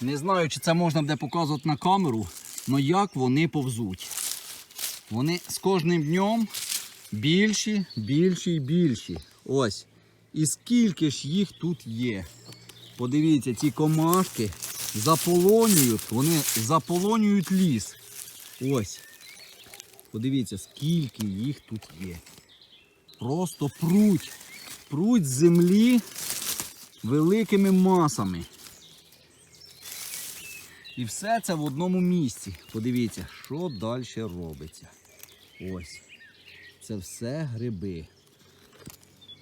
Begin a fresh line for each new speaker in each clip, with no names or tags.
Не знаю, чи це можна буде показувати на камеру, але як вони повзуть. Вони з кожним днем більші, більші і більші. Ось. І скільки ж їх тут є. Подивіться, ці комашки заполонюють, вони заполонюють ліс. Ось. Подивіться, скільки їх тут є. Просто пруть. Пруть з землі великими масами. І все це в одному місці. Подивіться, що далі робиться. Ось. Це все гриби.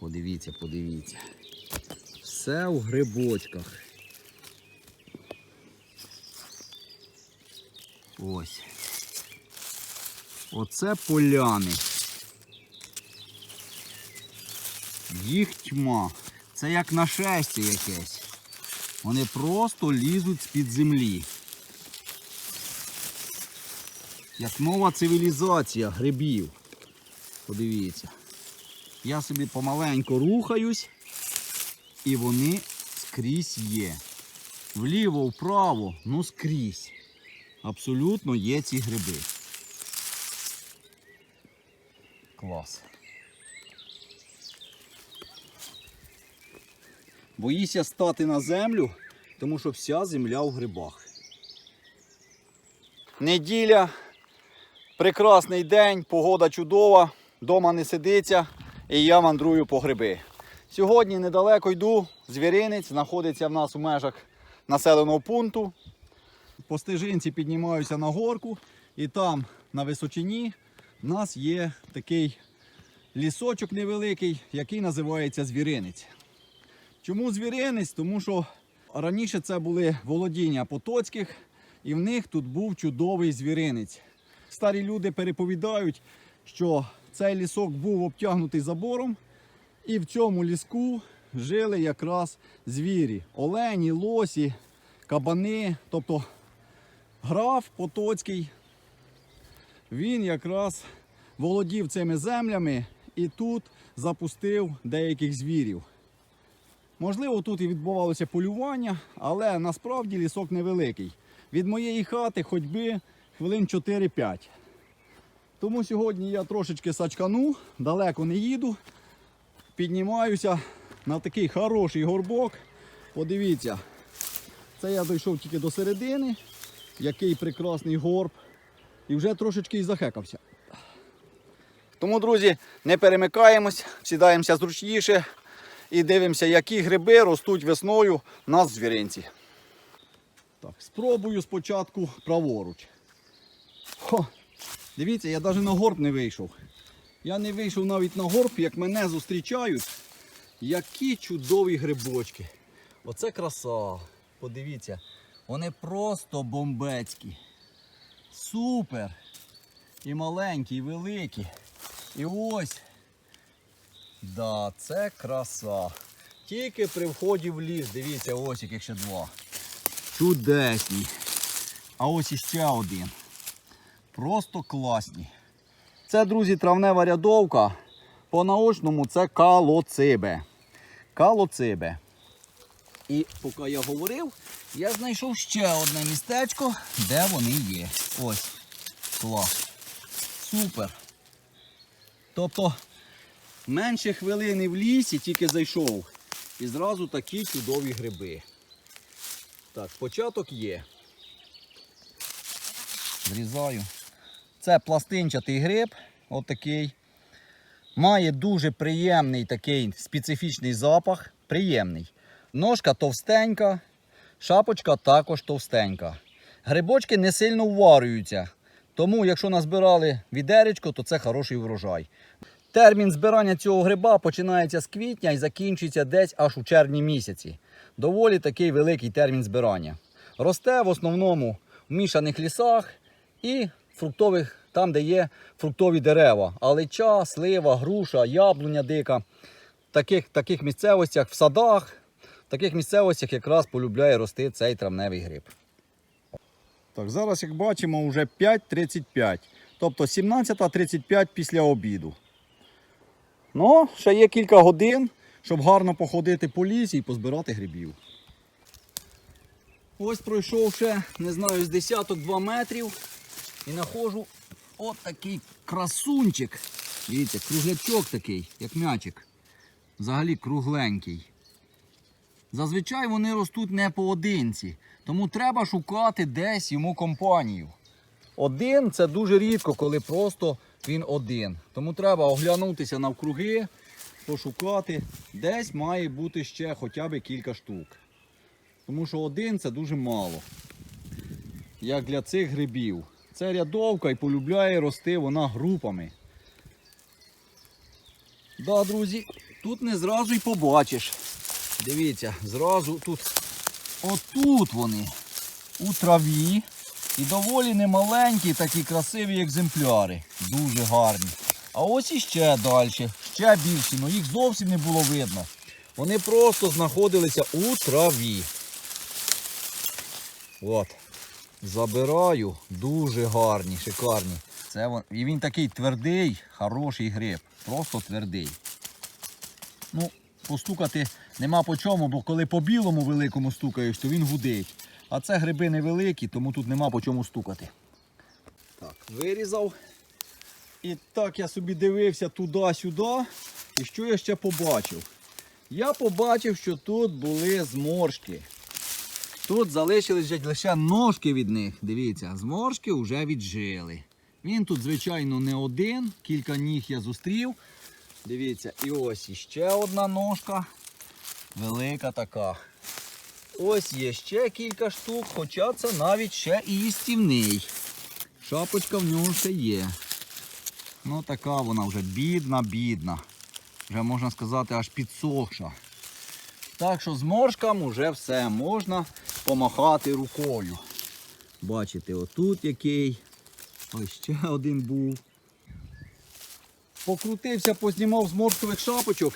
Подивіться, подивіться. Все у грибочках. Ось. Оце поляни. Їх тьма. Це як нашестя якесь. Вони просто лізуть з-під землі. Як нова цивілізація грибів. Подивіться. Я собі помаленьку рухаюсь, і вони скрізь є. Вліво, вправо, ну скрізь. Абсолютно є ці гриби. Клас. Боїся стати на землю, тому що вся земля у грибах. Неділя, прекрасний день, погода чудова, дома не сидиться і я мандрую по гриби. Сьогодні недалеко йду, звіринець знаходиться в нас у межах населеного пункту. По стежинці піднімаюся на горку і там на височині в нас є такий лісочок невеликий, який називається звіринець. Чому звіринець? Тому що раніше це були володіння Потоцьких, і в них тут був чудовий звіринець. Старі люди переповідають, що цей лісок був обтягнутий забором, і в цьому ліску жили якраз звірі: олені, лосі, кабани. Тобто граф Потоцький, він якраз володів цими землями і тут запустив деяких звірів. Можливо, тут і відбувалося полювання, але насправді лісок невеликий. Від моєї хати ходьби хвилин 4-5. Тому сьогодні я трошечки сачкану, далеко не їду. Піднімаюся на такий хороший горбок. Подивіться, це я дійшов тільки до середини. Який прекрасний горб. І вже трошечки і захекався. Тому, друзі, не перемикаємось, сідаємося зручніше і дивимося, які гриби ростуть весною в звіринці. Так, спробую спочатку праворуч. Хо, дивіться, я навіть на горб не вийшов. Я не вийшов навіть на горб, як мене зустрічають. Які чудові грибочки. Оце краса. Подивіться, вони просто бомбецькі. Супер. І маленькі, і великі. І ось Да, це краса. Тільки при вході в ліс, дивіться, ось яких ще два. Чудесні. А ось іще один. Просто класні. Це, друзі, травнева рядовка. По-наочному це калоцибе. Калоцибе. І поки я говорив, я знайшов ще одне містечко, де вони є. Ось. Клас. Супер. Тобто Менше хвилини в лісі тільки зайшов. І зразу такі чудові гриби. Так, початок є. Зрізаю. Це пластинчатий гриб, отакий. Має дуже приємний такий специфічний запах. Приємний. Ножка товстенька, шапочка також товстенька. Грибочки не сильно вварюються. Тому, якщо назбирали відеречко, то це хороший врожай. Термін збирання цього гриба починається з квітня і закінчується десь аж у червні місяці. Доволі такий великий термін збирання. Росте в основному в мішаних лісах і фруктових, там, де є фруктові дерева. Алича, слива, груша, яблуня дика. В таких, таких місцевостях, в садах, в таких місцевостях якраз полюбляє рости цей травневий гриб. Так, зараз, як бачимо, вже 5.35. Тобто 17.35 після обіду. Ну, ще є кілька годин, щоб гарно походити по лісі і позбирати грибів. Ось пройшов ще, не знаю, з десяток 2 метрів і знаходжу от такий красунчик. Дивіться, круглячок такий, як м'ячик. Взагалі кругленький. Зазвичай вони ростуть не поодинці, тому треба шукати десь йому компанію. Один це дуже рідко, коли просто він один. Тому треба оглянутися навкруги, пошукати. Десь має бути ще хоча б кілька штук. Тому що один це дуже мало. Як для цих грибів. Це рядовка і полюбляє рости вона групами. Да, друзі, тут не зразу й побачиш. Дивіться, зразу тут, отут вони, у траві. І доволі немаленькі такі красиві екземпляри. Дуже гарні. А ось іще далі, ще більші, але їх зовсім не було видно. Вони просто знаходилися у траві. От. Забираю. Дуже гарні, шикарні. Це вон... І він такий твердий, хороший гриб. Просто твердий. Ну, постукати нема по чому, бо коли по білому великому стукаєш, то він гудить. А це гриби невеликі, тому тут нема по чому стукати. Так, вирізав. І так я собі дивився туди-сюди. І що я ще побачив? Я побачив, що тут були зморшки. Тут залишились лише ножки від них. Дивіться, зморшки вже віджили. Він тут, звичайно, не один, кілька ніг я зустрів. Дивіться, і ось іще одна ножка. Велика така. Ось є ще кілька штук, хоча це навіть ще і їстівний. Шапочка в нього ще є. Ну така вона вже бідна, бідна. Вже можна сказати аж підсохша. Так що з моршкам вже все можна помахати рукою. Бачите, отут який. Ось ще один був. Покрутився, познімав з моршкових шапочок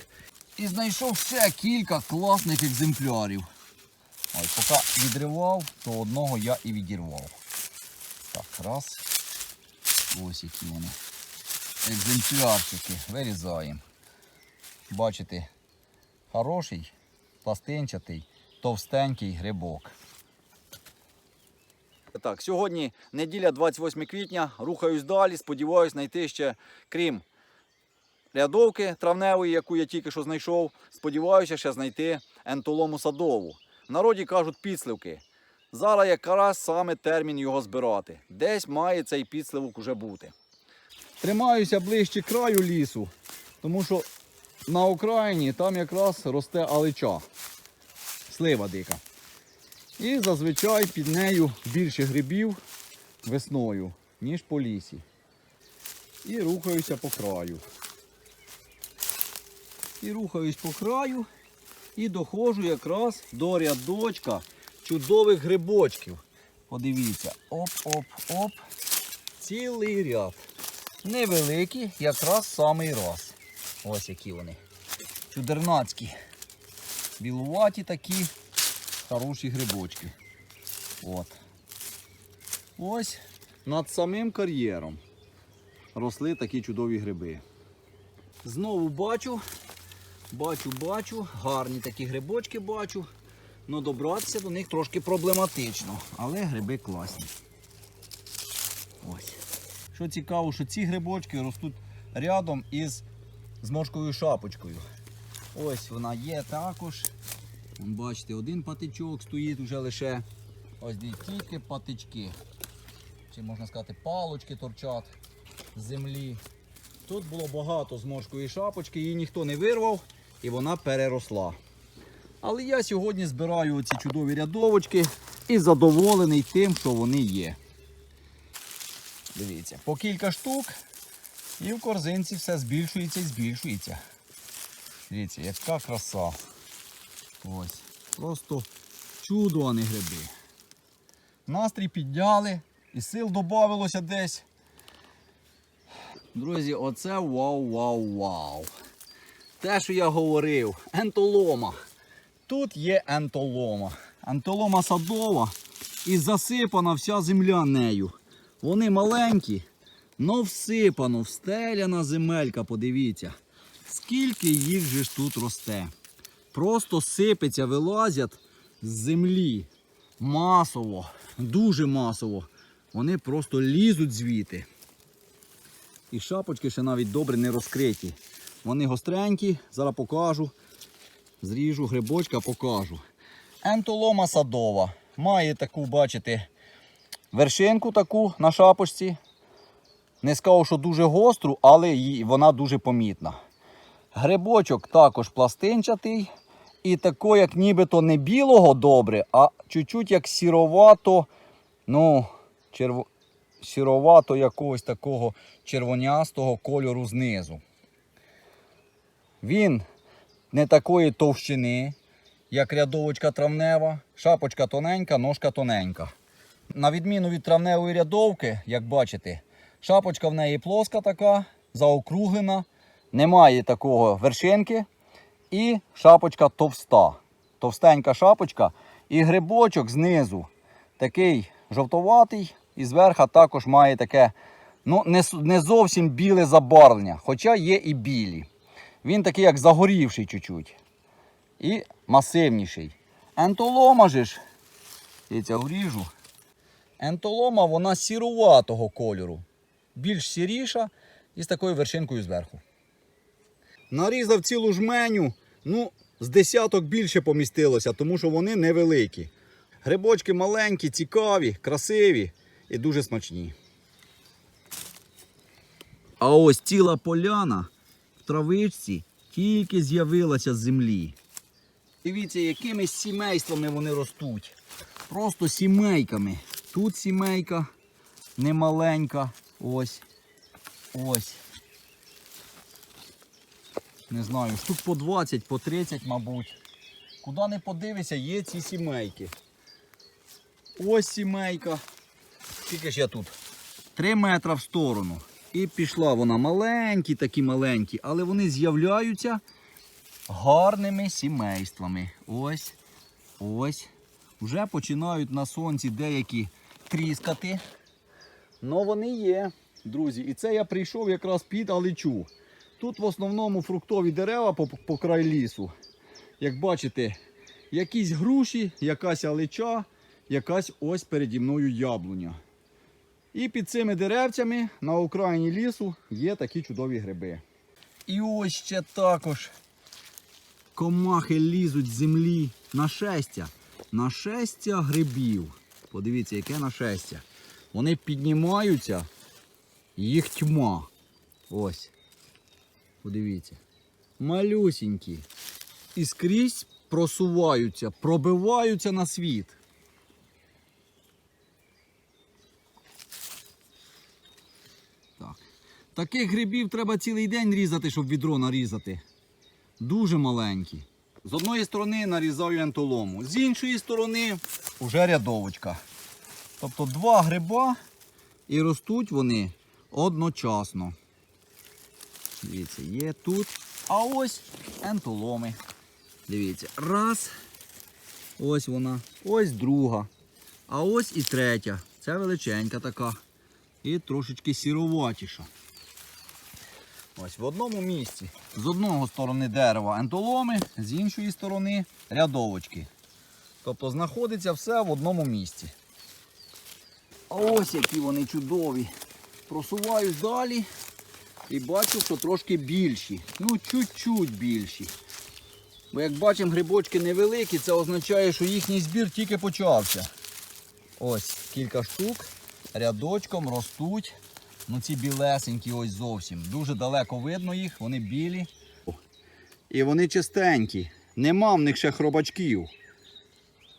і знайшов ще кілька класних екземплярів. Ось, поки відривав, то одного я і відірвав. Так, раз. Ось які вони. Екземплярчики. Вирізаємо. Бачите, хороший, пластинчатий, товстенький грибок. Так, сьогодні неділя 28 квітня. Рухаюсь далі. Сподіваюсь знайти ще, крім рядовки травневої, яку я тільки що знайшов. Сподіваюся ще знайти ентолому садову. В народі кажуть підсливки. Зараз якраз саме термін його збирати. Десь має цей підсливок уже бути. Тримаюся ближче краю лісу, тому що на окраїні там якраз росте алича. Слива дика. І зазвичай під нею більше грибів весною, ніж по лісі. І рухаюся по краю. І рухаюсь по краю і доходжу якраз до рядочка чудових грибочків. Подивіться, оп-оп-оп. Цілий ряд. Невеликі, якраз самий раз. Ось які вони. Чудернацькі. Білуваті такі хороші грибочки. От. Ось над самим кар'єром росли такі чудові гриби. Знову бачу, бачу, бачу, гарні такі грибочки бачу. Ну добратися до них трошки проблематично, але гриби класні. Ось. Що цікаво, що ці грибочки ростуть рядом із зморшковою шапочкою. Ось вона є також. Вон, Бачите, один патичок стоїть вже лише. Ось дивіться, тільки патички. Чи можна сказати, палочки торчать з землі. Тут було багато зморшкої шапочки, її ніхто не вирвав і вона переросла. Але я сьогодні збираю оці чудові рядовочки і задоволений тим, що вони є. Дивіться, по кілька штук і в корзинці все збільшується і збільшується. Дивіться, яка краса. Ось. Просто чудо, а не гриби. Настрій підняли і сил додавилося десь. Друзі, оце вау-вау-вау. Те, що я говорив, ентолома. Тут є ентолома. Ентолома садова і засипана вся земля нею. Вони маленькі, но всипано, встеляна земелька, подивіться. Скільки їх же ж тут росте. Просто сипеться, вилазять з землі. масово, дуже масово. Вони просто лізуть звідти. І шапочки ще навіть добре не розкриті. Вони гостренькі, зараз покажу. Зріжу грибочка, покажу. Ентолома садова. Має таку, бачите, вершинку таку на шапочці. Не скажу, що дуже гостру, але вона дуже помітна. Грибочок також пластинчатий. І тако, як нібито не білого добре, а чуть-чуть як сіровато, ну, черво... сіровато якогось такого червонястого кольору знизу. Він не такої товщини, як рядовочка травнева. Шапочка тоненька, ножка тоненька. На відміну від травневої рядовки, як бачите, шапочка в неї плоска така, заокруглена, немає такого вершинки. І шапочка товста. Товстенька шапочка. І грибочок знизу такий жовтоватий, і зверху також має таке ну, не, не зовсім біле забарвлення, хоча є і білі. Він такий, як загорівший чуть-чуть. І масивніший. Ентолома же ж, дивіться, вріжу. Ентолома вона сіруватого кольору. Більш сіріша і з такою вершинкою зверху. Нарізав цілу жменю, ну, з десяток більше помістилося, тому що вони невеликі. Грибочки маленькі, цікаві, красиві і дуже смачні. А ось ціла поляна в травичці тільки з'явилася з землі. Дивіться, якими сімействами вони ростуть. Просто сімейками. Тут сімейка немаленька. Ось. Ось. Не знаю, штук по 20, по 30, мабуть. Куди не подивися, є ці сімейки. Ось сімейка. Скільки ж я тут? Три метри в сторону. І пішла вона маленькі, такі маленькі, але вони з'являються гарними сімействами. Ось, ось. Вже починають на сонці деякі тріскати. Ну вони є, друзі. І це я прийшов якраз під Аличу. Тут в основному фруктові дерева по, по край лісу. Як бачите, якісь груші, якась алича, якась ось переді мною яблуня. І під цими деревцями на окраїні лісу є такі чудові гриби. І ось ще також комахи лізуть з землі нашестя. Нашестя грибів. Подивіться, яке нашестя. Вони піднімаються, їх тьма. Ось. Подивіться. Малюсінькі. І скрізь просуваються, пробиваються на світ. Так. Таких грибів треба цілий день різати, щоб відро нарізати. Дуже маленькі. З одної сторони нарізаю ентолому, з іншої сторони вже рядовочка. Тобто два гриба і ростуть вони одночасно. Дивіться, є тут. А ось ентоломи. Дивіться, раз. Ось вона. Ось друга. А ось і третя. Це величенька така. І трошечки сіроватіша. Ось в одному місці. З одного сторони дерева ентоломи, з іншої сторони рядовочки. Тобто знаходиться все в одному місці. А ось які вони чудові. Просуваюсь далі і бачу, що трошки більші. Ну, чуть-чуть більші. Бо як бачимо, грибочки невеликі, це означає, що їхній збір тільки почався. Ось кілька штук рядочком ростуть. Ну ці білесенькі ось зовсім. Дуже далеко видно їх, вони білі. І вони чистенькі. Нема в них ще хробачків.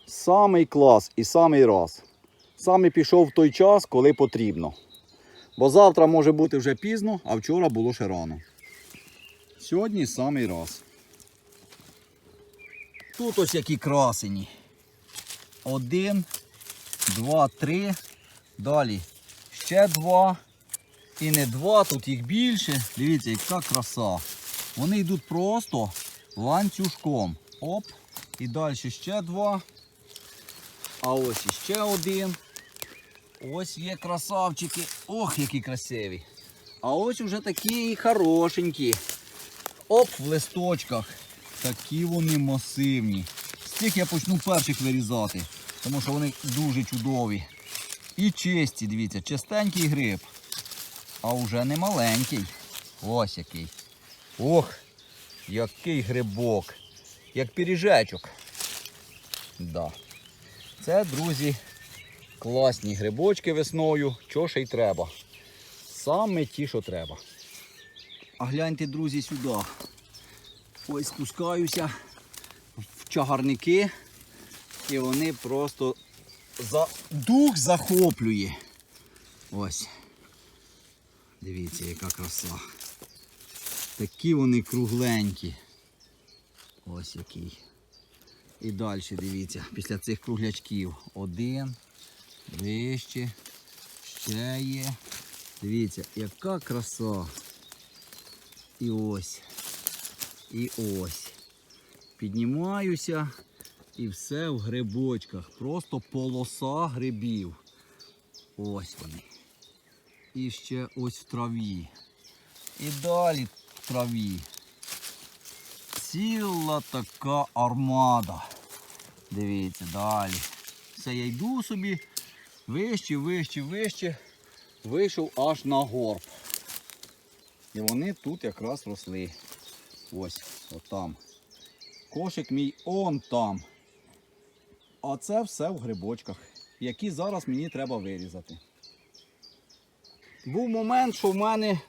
Самий клас і самий раз. Саме пішов в той час, коли потрібно. Бо завтра може бути вже пізно, а вчора було ще рано. Сьогодні самий раз. Тут ось які красені. Один, два, три. Далі ще два. І не два, тут їх більше. Дивіться, яка краса. Вони йдуть просто ланцюжком. Оп. І далі ще два. А ось іще один. Ось є красавчики. Ох, які красиві. А ось вже такі хорошенькі. Оп, в листочках. Такі вони масивні. З цих я почну перших вирізати. тому що вони дуже чудові. І чисті, дивіться, чистенький гриб. А вже не маленький. Ось який. Ох, який грибок. Як пиріжечок. Да. Це, друзі, класні грибочки весною, що ще й треба. Саме ті, що треба. А гляньте, друзі, сюди. Ось спускаюся в чагарники, і вони просто за... дух захоплює. Ось. Дивіться, яка краса. Такі вони кругленькі. Ось який. І далі дивіться, після цих круглячків. Один, вище, ще є. Дивіться, яка краса. І ось. І ось. Піднімаюся і все в грибочках. Просто полоса грибів. Ось вони. І ще ось в траві. І далі в траві. Ціла така армада. Дивіться, далі. Все, я йду собі вище, вище, вище. Вийшов аж на горб. І вони тут якраз росли. Ось, отам. Кошик мій он там. А це все в грибочках, які зараз мені треба вирізати. Був момент, що в мене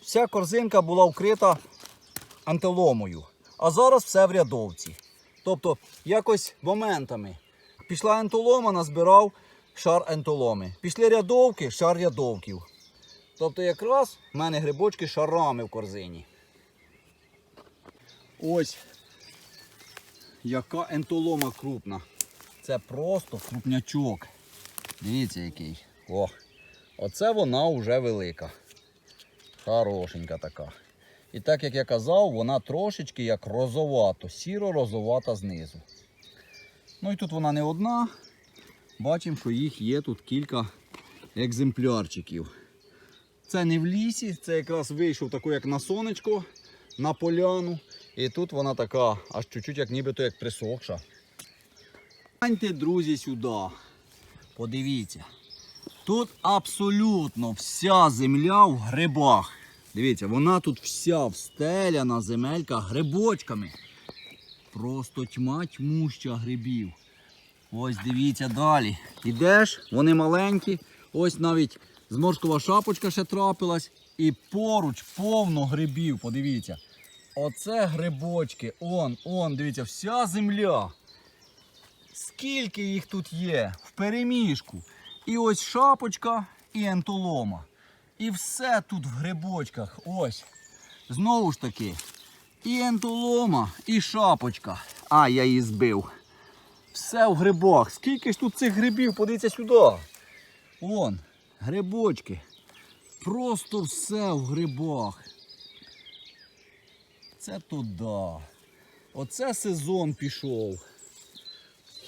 вся корзинка була вкрита антиломою. А зараз все в рядовці. Тобто, якось моментами. Пішла ентолома, назбирав шар ентоломи. Пішли рядовки, шар рядовків. Тобто якраз в мене грибочки шарами в корзині. Ось яка ентолома крупна. Це просто крупнячок. Дивіться який. О, оце вона вже велика. Хорошенька така. І так як я казав, вона трошечки як розовато, сіро-розовата знизу. Ну і тут вона не одна. Бачимо, що їх є тут кілька екземплярчиків. Це не в лісі, це якраз вийшов такий, як на сонечко, на поляну. І тут вона така, аж чуть-чуть як нібито як присохша. Гляньте, друзі, сюди. Подивіться. Тут абсолютно вся земля в грибах. Дивіться, вона тут вся встеляна земелька грибочками. Просто тьма тьмуща грибів. Ось дивіться далі. Ідеш, вони маленькі. Ось навіть зморшкова шапочка ще трапилась. І поруч повно грибів. Подивіться. Оце грибочки. Он, он, дивіться, вся земля. Скільки їх тут є в переміжку. І ось шапочка і ентолома. І все тут в грибочках. Ось. Знову ж таки. І ентолома, і шапочка. А, я її збив. Все в грибах. Скільки ж тут цих грибів? Подивіться сюди. Вон, грибочки. Просто все в грибах. Це туди. Оце сезон пішов.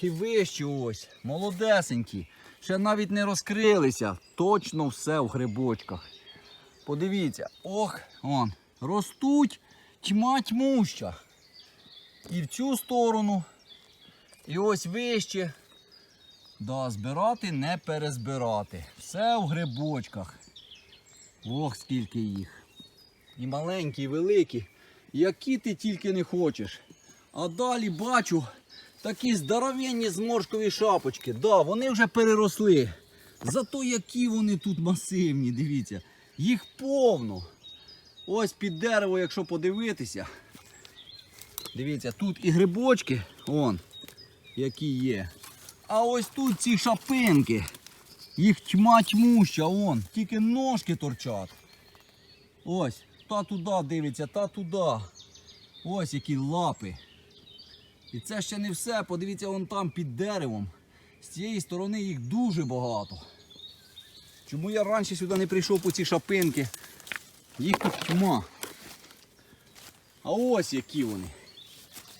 І вище ось, молодесенькі. Ще навіть не розкрилися. Точно все в грибочках. Подивіться, ох, он, ростуть тьма тьмуща. І в цю сторону, і ось вище. Да, збирати не перезбирати. Все в грибочках. Ох, скільки їх. І маленькі, і великі. Які ти тільки не хочеш. А далі бачу такі здоровенні зморшкові шапочки. Да, вони вже переросли. Зато які вони тут масивні, дивіться. Їх повно. Ось під дерево, якщо подивитися. Дивіться, тут і грибочки, он, які є. А ось тут ці шапинки. Їх тьма тьмуща, он, тільки ножки торчать. Ось, та туди дивиться, та туди. Ось які лапи. І це ще не все. Подивіться, вон там під деревом. З цієї сторони їх дуже багато. Чому я раніше сюди не прийшов по ці шапинки? Їх тут тьма. А ось які вони.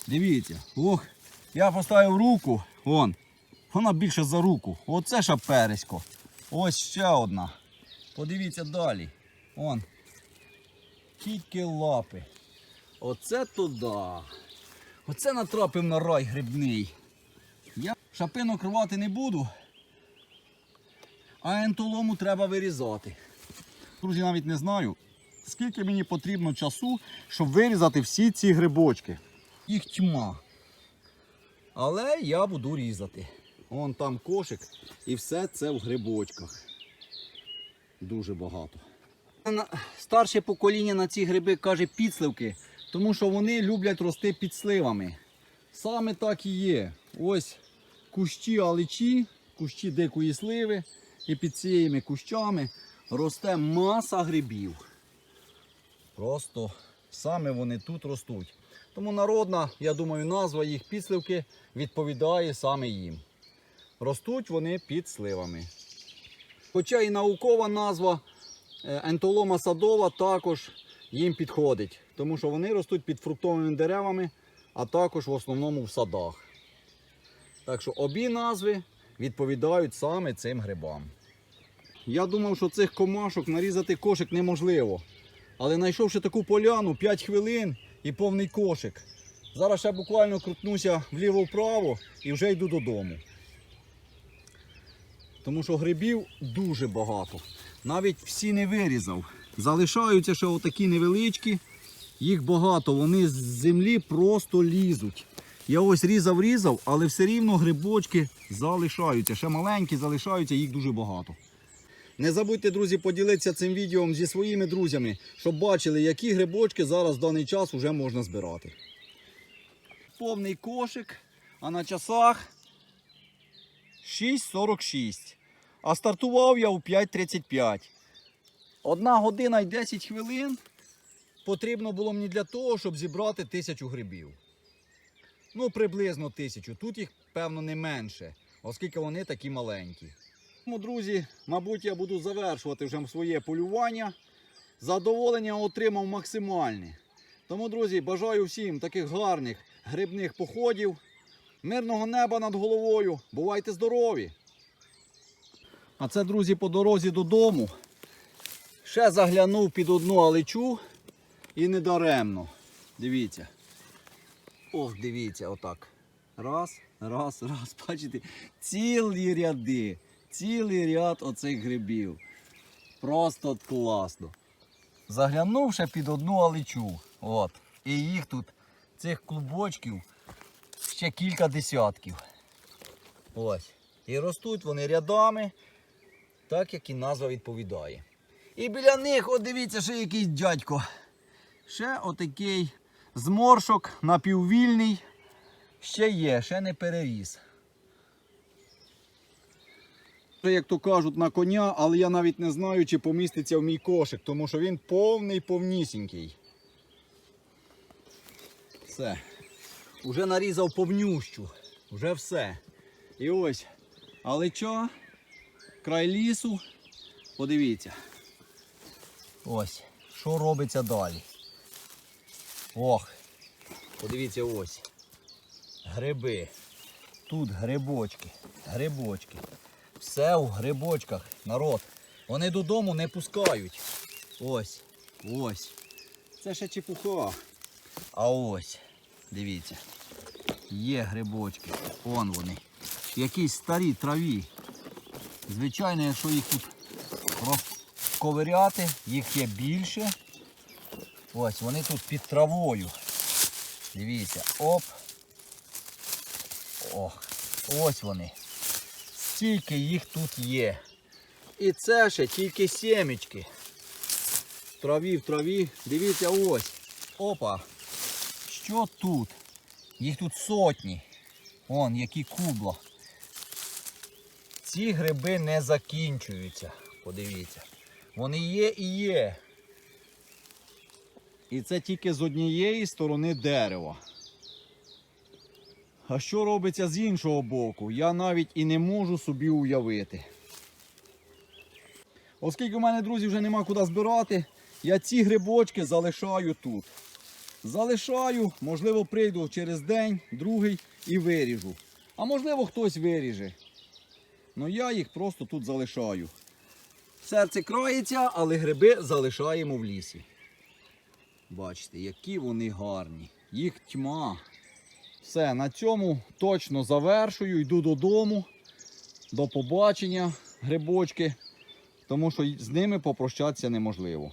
Дивіться, ох, я поставив руку, вон, вона більше за руку. Оце шапересько. Ось ще одна. Подивіться далі. Вон. Тільки лапи. Оце туди. Оце натрапив на рай грибний. Я... Шапинок рвати не буду, а ентолому треба вирізати. Друзі, навіть не знаю, скільки мені потрібно часу, щоб вирізати всі ці грибочки. Їх тьма. Але я буду різати. Вон там кошик і все це в грибочках. Дуже багато. Старше покоління на ці гриби каже підсливки, тому що вони люблять рости під сливами. Саме так і є. Ось кущі аличі, кущі дикої сливи, і під цими кущами росте маса грибів. Просто саме вони тут ростуть. Тому народна, я думаю, назва їх підсливки відповідає саме їм. Ростуть вони під сливами. Хоча і наукова назва е, ентолома садова також їм підходить, тому що вони ростуть під фруктовими деревами, а також в основному в садах. Так що обі назви відповідають саме цим грибам. Я думав, що цих комашок нарізати кошик неможливо. Але знайшовши таку поляну 5 хвилин і повний кошик. Зараз ще буквально крутнуся вліво-вправо і вже йду додому. Тому що грибів дуже багато. Навіть всі не вирізав. Залишаються ще отакі невеличкі. Їх багато, вони з землі просто лізуть. Я ось різав, різав, але все рівно грибочки залишаються. Ще маленькі залишаються, їх дуже багато. Не забудьте, друзі, поділитися цим відео зі своїми друзями, щоб бачили, які грибочки зараз в даний час вже можна збирати. Повний кошик, а на часах 6.46. А стартував я у 5.35. Одна година і 10 хвилин потрібно було мені для того, щоб зібрати тисячу грибів. Ну, приблизно тисячу. Тут їх, певно, не менше, оскільки вони такі маленькі. Тому, друзі, мабуть, я буду завершувати вже своє полювання. Задоволення отримав максимальне. Тому, друзі, бажаю всім таких гарних грибних походів, мирного неба над головою. Бувайте здорові! А це, друзі, по дорозі додому. Ще заглянув під одну алечу і недаремно. Дивіться. Ох, дивіться, отак. Раз, раз, раз. Бачите, цілі ряди, цілий ряд оцих грибів. Просто класно. Заглянувши під одну алечу. От. І їх тут, цих клубочків, ще кілька десятків. Ось. І ростуть вони рядами, так як і назва відповідає. І біля них, от дивіться, ще якийсь дядько. Ще отакий зморшок напіввільний. Ще є, ще не переріс. Це, як то кажуть, на коня, але я навіть не знаю, чи поміститься в мій кошик, тому що він повний повнісінький. Все. Уже нарізав повнющу. Уже все. І ось алеча, край лісу. Подивіться. Ось, що робиться далі. Ох, подивіться ось. Гриби. Тут грибочки, грибочки. Все у грибочках, народ. Вони додому не пускають. Ось, ось. Це ще чепуха. А ось, дивіться. Є грибочки. Вон вони. Якісь старі траві. Звичайно, якщо їх тут розковиряти, їх є більше. Ось вони тут під травою. Дивіться, оп. Ох, ось вони. Стільки їх тут є. І це ще тільки сімечки. В траві, в траві. Дивіться ось. Опа. Що тут? Їх тут сотні. Вон, які кубла. Ці гриби не закінчуються. Подивіться. Вони є і є. І це тільки з однієї сторони дерева. А що робиться з іншого боку, я навіть і не можу собі уявити. Оскільки в мене, друзі, вже нема куди збирати, я ці грибочки залишаю тут. Залишаю, можливо, прийду через день, другий і виріжу. А можливо, хтось виріже. Ну я їх просто тут залишаю. Серце крається, але гриби залишаємо в лісі. Бачите, які вони гарні. Їх тьма. Все, на цьому точно завершую. Йду додому. До побачення, грибочки. Тому що з ними попрощатися неможливо.